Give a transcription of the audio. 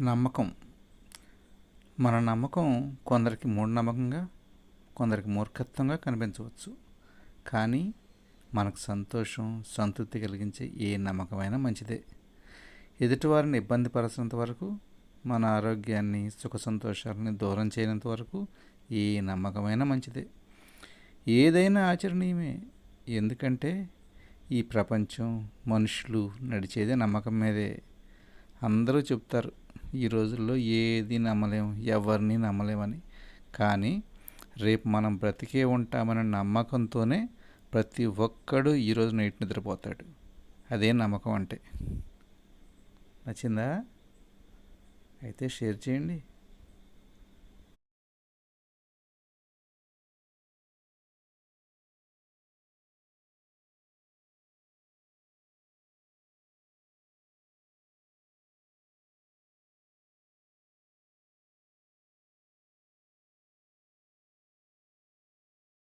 నమ్మకం. మన నమ్మకం కొందరికి మూఢనమ్మకంగా కొందరికి మూర్ఖత్వంగా కనిపించవచ్చు. కానీ మనకు సంతోషం సంతృప్తి కలిగించే ఏ నమ్మకమైనా మంచిదే. ఎదుటివారిని ఇబ్బంది పరచినంత వరకు మన ఆరోగ్యాన్ని సుఖ సంతోషాలని దూరం చేయనంత వరకు ఏ నమ్మకమైనా మంచిదే. ఏదైనా ఆచరణీయమే. ఎందుకంటే ఈ ప్రపంచం మనుషులు నడిచేదే నమ్మకం మీదే. అందరూ చెప్తారు ఈ రోజుల్లో ఏది నమ్మలేము ఎవరిని నమ్మలేమని. కానీ రేపు మనం బ్రతికే ఉంటామనే నమ్మకంతోనే ప్రతి ఒక్కడు ఈరోజు నైట్ నిద్రపోతాడు. అదే నమ్మకం అంటే. నచ్చిందా? అయితే షేర్ చేయండి.